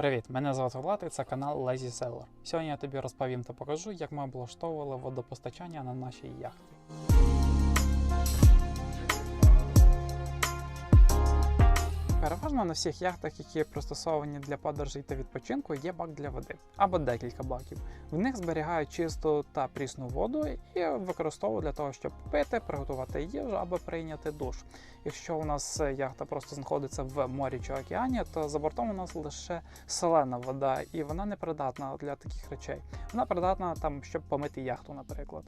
Привіт, мене звати Влад і це канал Lazy Sailor. Сьогодні я тобі розповім та покажу, як ми облаштовували водопостачання на нашій яхті. Переважно на всіх яхтах, які пристосовані для подорожей та відпочинку, є бак для води або декілька баків. В них зберігають чисту та прісну воду і використовують для того, щоб пити, приготувати їжу або прийняти душ. Якщо у нас яхта просто знаходиться в морі чи океані, то за бортом у нас лише солена вода, і вона не придатна для таких речей. Вона придатна там, щоб помити яхту, наприклад.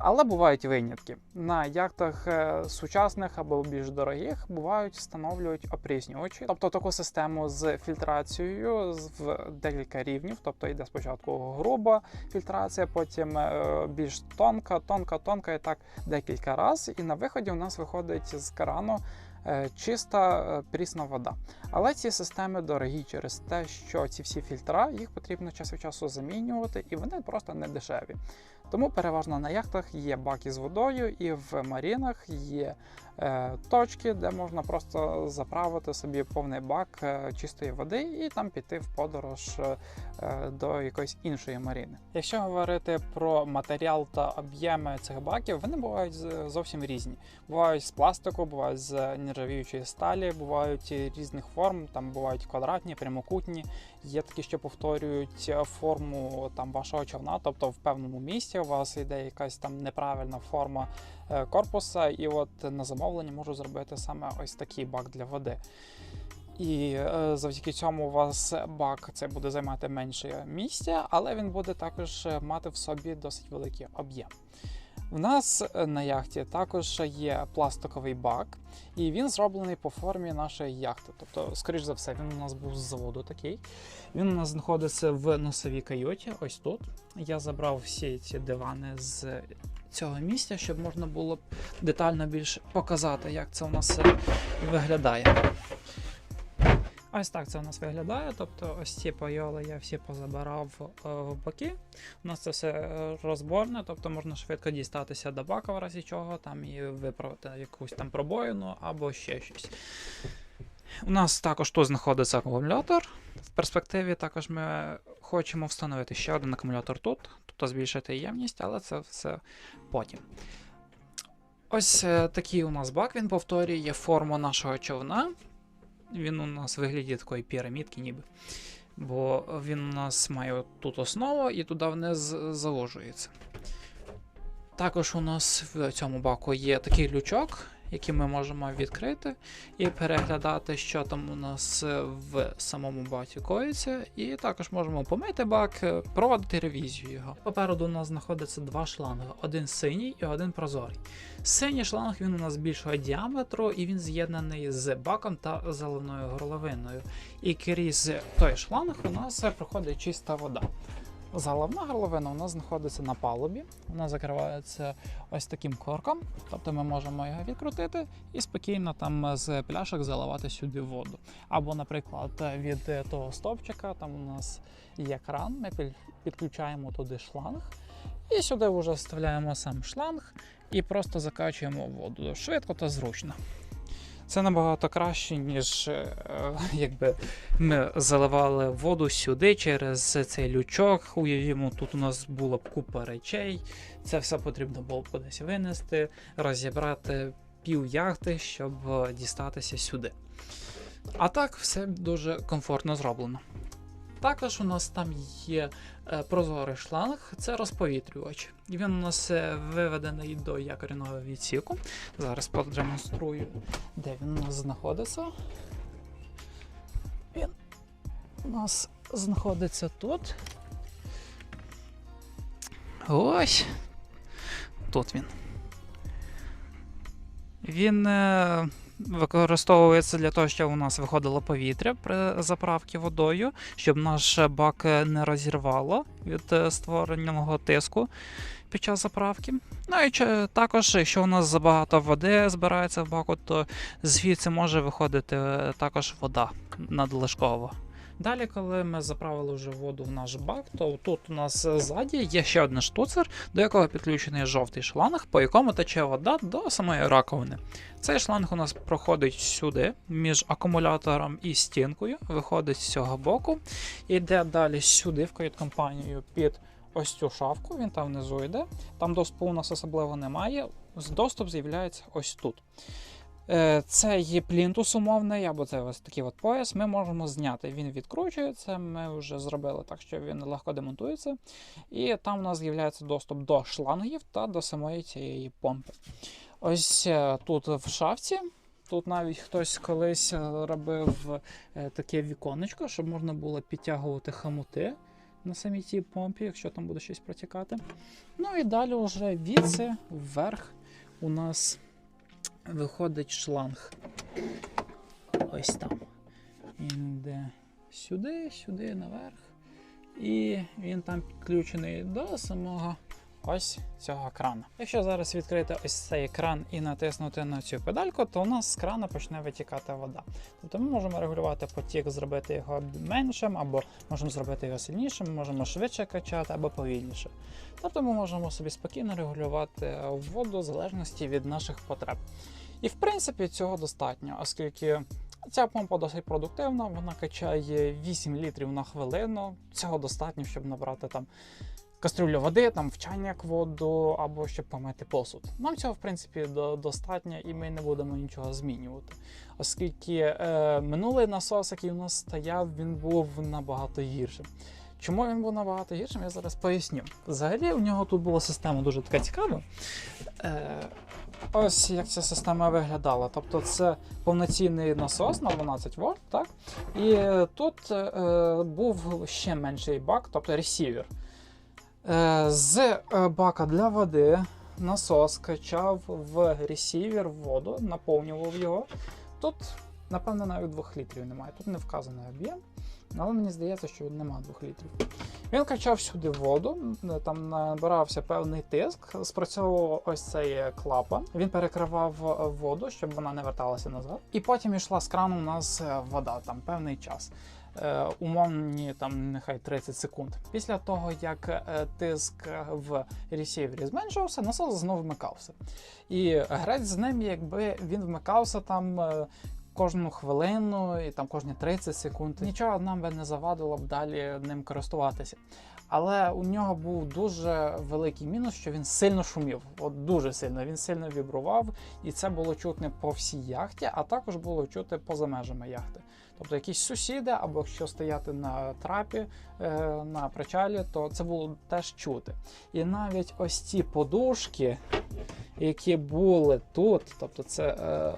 Але бувають винятки. На яхтах е, сучасних або більш дорогих бувають встановлюють опріснювачі, тобто таку систему з фільтрацією в декілька рівнів. Тобто йде спочатку груба фільтрація, потім е, більш тонка, тонка, тонка, і так декілька разів. І на виході у нас виходить з крану е, чиста прісна вода. Але ці системи дорогі через те, що ці всі фільтра їх потрібно час від часу замінювати, і вони просто не дешеві. Тому переважно на яхтах є баки з водою, і в марінах є е, точки, де можна просто заправити собі повний бак е, чистої води і там піти в подорож е, до якоїсь іншої маріни. Якщо говорити про матеріал та об'єми цих баків, вони бувають зовсім різні. Бувають з пластику, бувають з нержавіючої сталі, бувають різних форм, там бувають квадратні, прямокутні. Є такі, що повторюють е, форму там вашого човна, тобто в певному місці у вас йде якась там неправильна форма е, корпуса, і от на замовлення можу зробити саме ось такий бак для води. І е, завдяки цьому у вас бак це буде займати менше місця, але він буде також мати в собі досить великий об'єм. У нас е, на яхті також є пластиковий бак, і він зроблений по формі нашої яхти. Тобто, скоріш за все, він у нас був з заводу такий. Він у нас знаходиться в носовій каюті, ось тут. Я забрав всі ці дивани з цього місця, щоб можна було б детально більш показати, як це у нас виглядає. Ось так це у нас виглядає. Тобто, ось ці пайоли я всі позабирав е, в боки. У нас це все е, розборне, тобто можна швидко дістатися до бака, в разі чого, там і виправити якусь там пробоїну або ще щось. У нас також тут знаходиться акумулятор. В перспективі також ми хочемо встановити ще один акумулятор тут, тобто збільшити ємність, але це все потім. Ось е, такий у нас бак, він повторює форму нашого човна. Він у нас виглядає такої пірамідки, ніби. Бо він у нас має тут основу і туди вниз заложується. Також у нас в цьому баку є такий лючок, який ми можемо відкрити і переглядати, що там у нас в самому баці коїться. І також можемо помити бак, е, проводити ревізію його. Попереду у нас знаходиться два шланги: один синій і один прозорий. Синій шланг він у нас більшого діаметру, і він з'єднаний з баком та заливною горловиною. І крізь той шланг у нас проходить чиста вода. Заливна горловина у нас знаходиться на палубі, вона закривається ось таким корком, тобто ми можемо його відкрутити і спокійно там з пляшок заливати сюди воду. Або, наприклад, від того стовпчика там у нас є кран, ми підключаємо туди шланг, і сюди вже вставляємо сам шланг і просто закачуємо воду. Швидко та зручно. Це набагато краще, ніж е, якби ми заливали воду сюди через цей лючок. Уявімо, тут у нас була б купа речей. Це все потрібно було б кудись винести, розібрати пів яхти, щоб е, дістатися сюди. А так все дуже комфортно зроблено. Також у нас там є е, прозорий шланг, це розповітрювач. Він у нас е, виведений до якорного відсіку. Зараз продемонструю, де він у нас знаходиться. Він у нас знаходиться тут. Ось. Тут він. Він е, використовується для того, щоб у нас виходило повітря при заправці водою, щоб наш бак не розірвало від е, створеного тиску під час заправки. Ну і також, якщо у нас забагато води збирається в баку, то звідси може виходити е, також вода надлишкова, Далі, коли ми заправили вже воду в наш бак, то тут у нас ззаді є ще один штуцер, до якого підключений жовтий шланг, по якому тече вода до самої раковини. Цей шланг у нас проходить сюди, між акумулятором і стінкою, виходить з цього боку, іде далі сюди, в кают-компанію під ось цю шафку, він там внизу йде. Там доступу у нас особливо немає. Доступ з'являється ось тут. Е, Це є плінтус умовний, або це ось такий от пояс. Ми можемо зняти. Він відкручується. Ми вже зробили так, що він легко демонтується. І там у нас з'являється доступ до шлангів та до самої цієї помпи. Ось е, тут в шафці. Тут навіть хтось колись е, робив таке віконечко, щоб можна було підтягувати хамути на самій цій помпі, якщо там буде щось протікати. Ну і далі вже віце вверх у нас виходить шланг. Ось там. Він йде сюди, сюди, наверх. І він там підключений до самого ось цього крана. Якщо зараз відкрити ось цей кран і натиснути на цю педальку, то у нас з крана почне витікати вода. Тобто ми можемо регулювати потік, зробити його меншим, або можемо зробити його сильнішим, можемо швидше качати або повільніше. Тобто ми можемо собі спокійно регулювати воду в залежності від наших потреб. І в принципі цього достатньо, оскільки ця помпа досить продуктивна, вона качає 8 літрів на хвилину. Цього достатньо, щоб набрати там кастрюлю води, там в чайник воду або щоб помити посуд. Нам цього в принципі до- достатньо, і ми не будемо нічого змінювати. Оскільки е, минулий насос, який у нас стояв, він був набагато гіршим. Чому він був набагато гіршим, я зараз поясню. Взагалі, у нього тут була система дуже така цікава. Е, ось як ця система виглядала. Тобто це повноцінний насос на 12 вольт, так? І тут е, був ще менший бак, тобто ресівер. Е, з е, бака для води насос качав в ресівер воду, наповнював його. Тут, напевно, навіть 2 літрів немає. Тут не вказаний об'єм, але мені здається, що немає 2 літрів. Він качав сюди воду, там набирався певний тиск, спрацьовував ось цей клапан. Він перекривав е, воду, щоб вона не верталася назад. І потім йшла з крану у нас е, вода, там певний час. Е, умовні там нехай 30 секунд. Після того, як е, тиск в ресівері зменшувався, насос знову вмикався. І грець з ним, якби він вмикався там. Кожну хвилину і там кожні 30 секунд нічого нам би не завадило б далі ним користуватися. Але у нього був дуже великий мінус, що він сильно шумів. От дуже сильно. Він сильно вібрував, і це було чутне по всій яхті, а також було чути поза межами яхти. Тобто якісь сусіди, або якщо стояти на трапі е, на причалі, то це було теж чути. І навіть ось ці подушки, які були тут, тобто це е,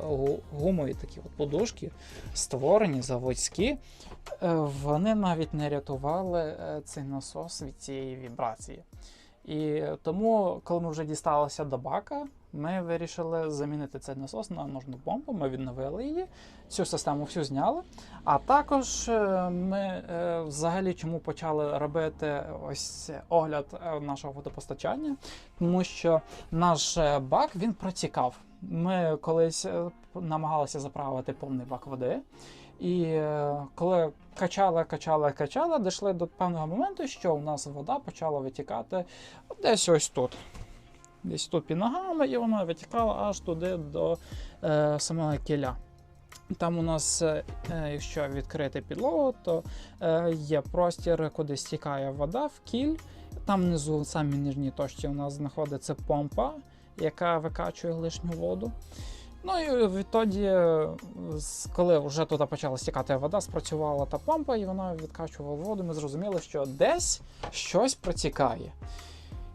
гумові такі от подушки, створені заводські, е, вони навіть не рятували цей насос від цієї вібрації. І тому, коли ми вже дісталися до бака, ми вирішили замінити цей насос на ножну помпу. Ми відновили її, цю систему всю зняли. А також е, ми е, взагалі чому почали робити ось огляд е, нашого водопостачання, тому що наш бак він протікав. Ми колись намагалися заправити повний бак води. І коли качали, качали, качали, дійшли до певного моменту, що у нас вода почала витікати десь ось тут. Десь тут під ногами, і вона витікала аж туди до е, самого кіля. Там у нас, е, е, якщо відкрити підлогу, то е, є простір, куди стікає вода в кіль. Там внизу, в самій нижній точці, у нас знаходиться помпа, яка викачує лишню воду. Ну і відтоді, коли вже туди почала стікати вода, спрацювала та помпа, і вона відкачувала воду. Ми зрозуміли, що десь щось протікає.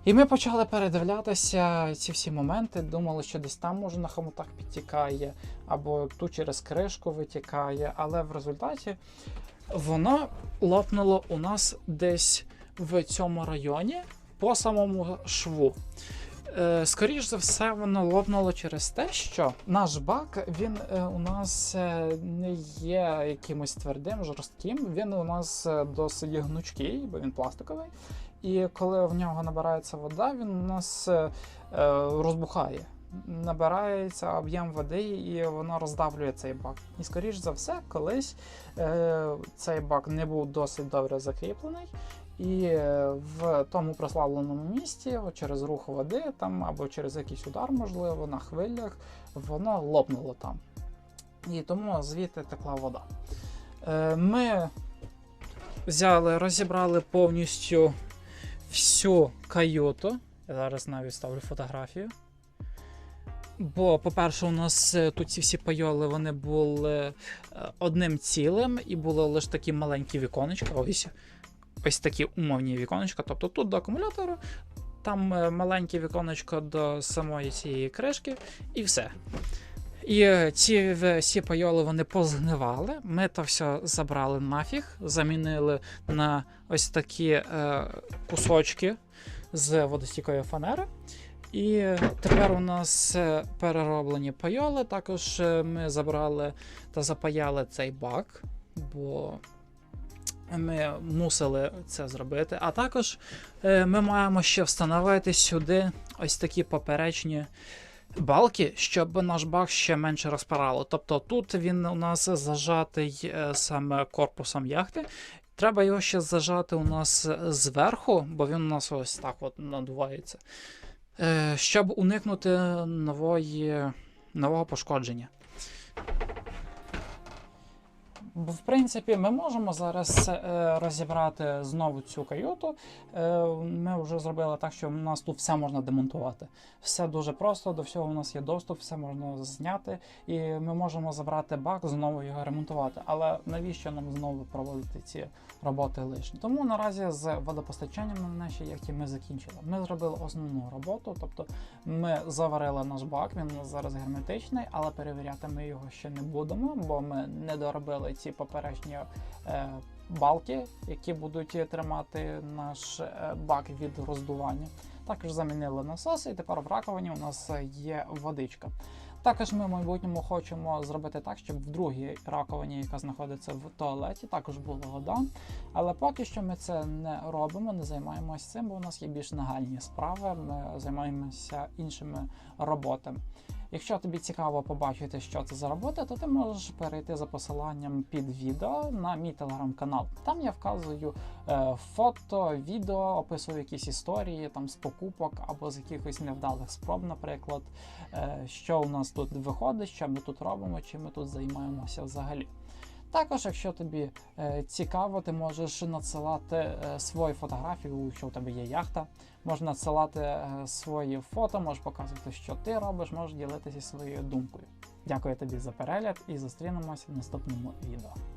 І ми почали передивлятися ці всі моменти, думали, що десь там може на хомутах підтікає, або тут через кришку витікає, але в результаті воно лопнуло у нас десь в цьому районі по самому шву. Е, Скоріш за все, воно лопнуло через те, що наш бак він е, у нас е, не є якимось твердим, жорстким. Він у нас досить гнучкий, бо він пластиковий. І коли в нього набирається вода, він у нас е, е, розбухає. набирається об'єм води і воно роздавлює цей бак. І скоріш за все, колись е, цей бак не був досить добре закріплений. І е, в тому прославленому місці через рух води там або через якийсь удар, можливо, на хвилях, воно лопнуло там. І тому звідти текла вода. Е, Ми взяли, розібрали повністю всю каюту. Я зараз навіть ставлю фотографію. Бо, по-перше, у нас е, тут ці всі пайоли вони були е, одним цілим і були лише такі маленькі віконечка. Ось, ось такі умовні віконечка. Тобто тут до акумулятора, там е, маленьке віконечко до самої цієї кришки, і все. І ці всі пайоли вони позгнивали. Ми то все забрали нафіг, замінили на ось такі е, кусочки з водостійкої фанери. І тепер у нас е, перероблені пайоли. Також е, ми забрали та запаяли цей бак, бо ми мусили це зробити. А також е, ми маємо ще встановити сюди ось такі поперечні балки, щоб наш бак ще менше розпирало. Тобто тут він у нас зажатий е, саме корпусом яхти. Треба його ще зажати у нас зверху, бо він у нас ось так от надувається. Е, щоб уникнути нової, нового пошкодження. В принципі, ми можемо зараз е, розібрати знову цю каюту. Е, ми вже зробили так, що у нас тут все можна демонтувати. Все дуже просто, до всього у нас є доступ, все можна зняти, і ми можемо забрати бак, знову його ремонтувати. Але навіщо нам знову проводити ці роботи лишні? Тому наразі з водопостачанням на нашій яхті ми закінчили. Ми зробили основну роботу, тобто ми заварили наш бак, він у нас зараз герметичний, але перевіряти ми його ще не будемо, бо ми не доробили ці поперечні е, балки, які будуть тримати наш е, бак від роздування. Також замінили насоси, і тепер в раковині у нас є водичка. Також ми в майбутньому хочемо зробити так, щоб в другій раковині, яка знаходиться в туалеті, також була вода. Але поки що ми це не робимо, не займаємося цим, бо у нас є більш нагальні справи. Ми займаємося іншими роботами. Якщо тобі цікаво побачити, що це за робота, то ти можеш перейти за посиланням під відео на мій телеграм-канал. Там я вказую е, фото, відео, описую якісь історії там з покупок або з якихось невдалих спроб, наприклад, е, що у нас тут виходить, що ми тут робимо, чим ми тут займаємося взагалі. Також, якщо тобі е, цікаво, ти можеш надсилати е, свої фотографії, якщо у тебе є яхта, можна надсилати е, свої фото, можеш показувати, що ти робиш, можеш ділитися своєю думкою. Дякую тобі за перегляд і зустрінемося в наступному відео.